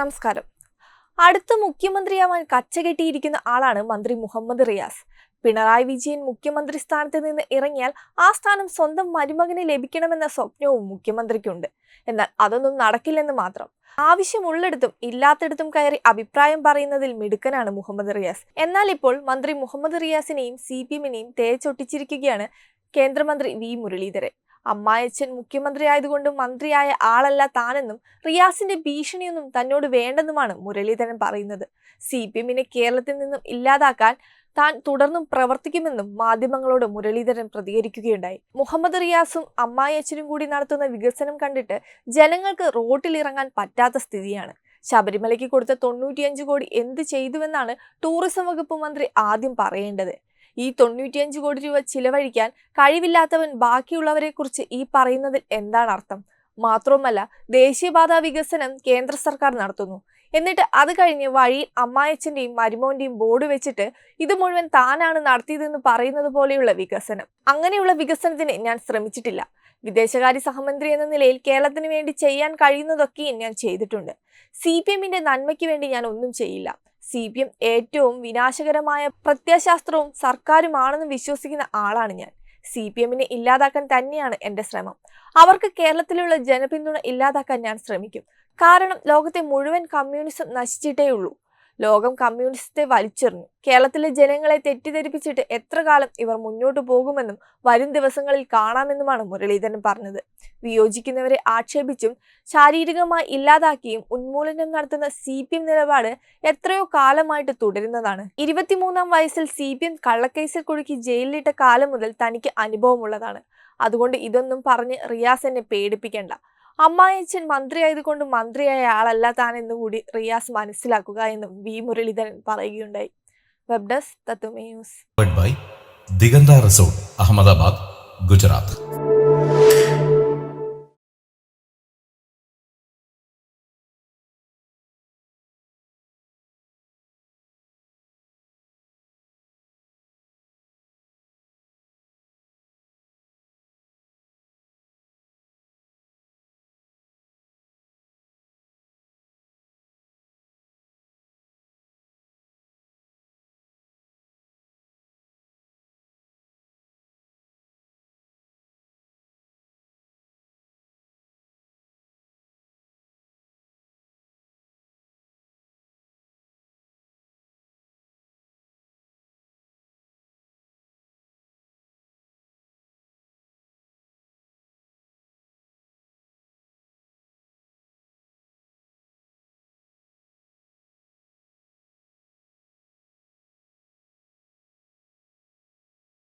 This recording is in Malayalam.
നമസ്കാരം. അടുത്ത മുഖ്യമന്ത്രിയാവാൻ കച്ചകെട്ടിയിരിക്കുന്ന ആളാണ് മന്ത്രി മുഹമ്മദ് റിയാസ്. പിണറായി വിജയൻ മുഖ്യമന്ത്രി സ്ഥാനത്ത് നിന്ന് ഇറങ്ങിയാൽ ആ സ്ഥാനം സ്വന്തം മരുമകന് ലഭിക്കണമെന്ന സ്വപ്നവും മുഖ്യമന്ത്രിക്കുണ്ട്. എന്നാൽ അതൊന്നും നടക്കില്ലെന്ന് മാത്രം. ആവശ്യമുള്ളിടത്തും ഇല്ലാത്തിടത്തും കയറി അഭിപ്രായം പറയുന്നതിൽ മിടുക്കനാണ് മുഹമ്മദ് റിയാസ്. എന്നാൽ ഇപ്പോൾ മന്ത്രി മുഹമ്മദ് റിയാസിനെയും സി പി എമ്മിനെയും തേച്ചൊട്ടിച്ചിരിക്കുകയാണ് കേന്ദ്രമന്ത്രി വി മുരളീധരൻ. അമ്മായച്ചൻ മുഖ്യമന്ത്രിയായതുകൊണ്ട് മന്ത്രിയായ ആളല്ല താനെന്നും റിയാസിന്റെ ഭീഷണിയൊന്നും തന്നോട് വേണ്ടെന്നുമാണ് മുരളീധരൻ പറയുന്നത്. സി പി എമ്മിനെ കേരളത്തിൽ നിന്നും ഇല്ലാതാക്കാൻ താൻ തുടർന്നും പ്രവർത്തിക്കുമെന്നും മാധ്യമങ്ങളോട് മുരളീധരൻ പ്രതികരിക്കുകയുണ്ടായി. മുഹമ്മദ് റിയാസും അമ്മായച്ചനും കൂടി നടത്തുന്ന വികസനം കണ്ടിട്ട് ജനങ്ങൾക്ക് റോട്ടിലിറങ്ങാൻ പറ്റാത്ത സ്ഥിതിയാണ്. ശബരിമലയ്ക്ക് കൊടുത്ത തൊണ്ണൂറ്റിയഞ്ച് കോടി എന്ത് ചെയ്തുവെന്നാണ് ടൂറിസം വകുപ്പ് മന്ത്രി ആദ്യം പറയേണ്ടത്. ഈ തൊണ്ണൂറ്റിയഞ്ച് കോടി രൂപ ചിലവഴിക്കാൻ കഴിവില്ലാത്തവൻ ബാക്കിയുള്ളവരെ കുറിച്ച് ഈ പറയുന്നതിൽ എന്താണ് അർത്ഥം? മാത്രവുമല്ല ദേശീയപാത വികസനം കേന്ദ്ര സർക്കാർ നടത്തുന്നു. എന്നിട്ട് അത് കഴിഞ്ഞ് വഴിയിൽ അമ്മായച്ചന്റെയും മരുമോന്റെയും ബോർഡ് വെച്ചിട്ട് ഇത് മുഴുവൻ താനാണ് നടത്തിയതെന്ന് പറയുന്നത് പോലെയുള്ള വികസനം. അങ്ങനെയുള്ള വികസനത്തിന് ഞാൻ ശ്രമിച്ചിട്ടില്ല. വിദേശകാര്യ സഹമന്ത്രി എന്ന നിലയിൽ കേരളത്തിന് വേണ്ടി ചെയ്യാൻ കഴിയുന്നതൊക്കെയും ഞാൻ ചെയ്തിട്ടുണ്ട്. സി പി എമ്മിന്റെ നന്മയ്ക്ക് വേണ്ടി ഞാൻ ഒന്നും ചെയ്യില്ല. സി പി എം ഏറ്റവും വിനാശകരമായ പ്രത്യയശാസ്ത്രവും സർക്കാരുമാണെന്ന് വിശ്വസിക്കുന്ന ആളാണ് ഞാൻ. സി പി എമ്മിനെ ഇല്ലാതാക്കാൻ തന്നെയാണ് എന്റെ ശ്രമം. അവർക്ക് കേരളത്തിലുള്ള ജനപിന്തുണ ഇല്ലാതാക്കാൻ ഞാൻ ശ്രമിക്കും. കാരണം ലോകത്തെ മുഴുവൻ കമ്മ്യൂണിസം നശിച്ചിട്ടേ ഉള്ളൂ ലോകം കമ്മ്യൂണിസത്തെ വലിച്ചെറിഞ്ഞു. കേരളത്തിലെ ജനങ്ങളെ തെറ്റിദ്ധരിപ്പിച്ചിട്ട് എത്ര കാലം ഇവർ മുന്നോട്ട് പോകുമെന്നും വരും ദിവസങ്ങളിൽ കാണാമെന്നുമാണ് മുരളീധരൻ പറഞ്ഞത്. വിയോജിക്കുന്നവരെ ആക്ഷേപിച്ചും ശാരീരികമായി ഇല്ലാതാക്കിയും ഉന്മൂലനം നടത്തുന്ന സി പി എം നിലപാട് എത്രയോ കാലമായിട്ട് തുടരുന്നതാണ്. ഇരുപത്തിമൂന്നാം വയസ്സിൽ സി പി എം കള്ളക്കേസിൽ കുടുക്കി ജയിലിലിട്ട കാലം മുതൽ തനിക്ക് അനുഭവമുള്ളതാണ്. അതുകൊണ്ട് ഇതൊന്നും പറഞ്ഞ് റിയാസ് എന്നെ പേടിപ്പിക്കേണ്ട. അമ്മായച്ചൻ മന്ത്രിയായതുകൊണ്ട് മന്ത്രിയായ ആളല്ല താൻ എന്നുകൂടി റിയാസ് മനസ്സിലാക്കുക എന്നും വി മുരളീധരൻ പറയുകയുണ്ടായി. Web desk തത്വമേ news Diganta resort Ahmedabad Gujarat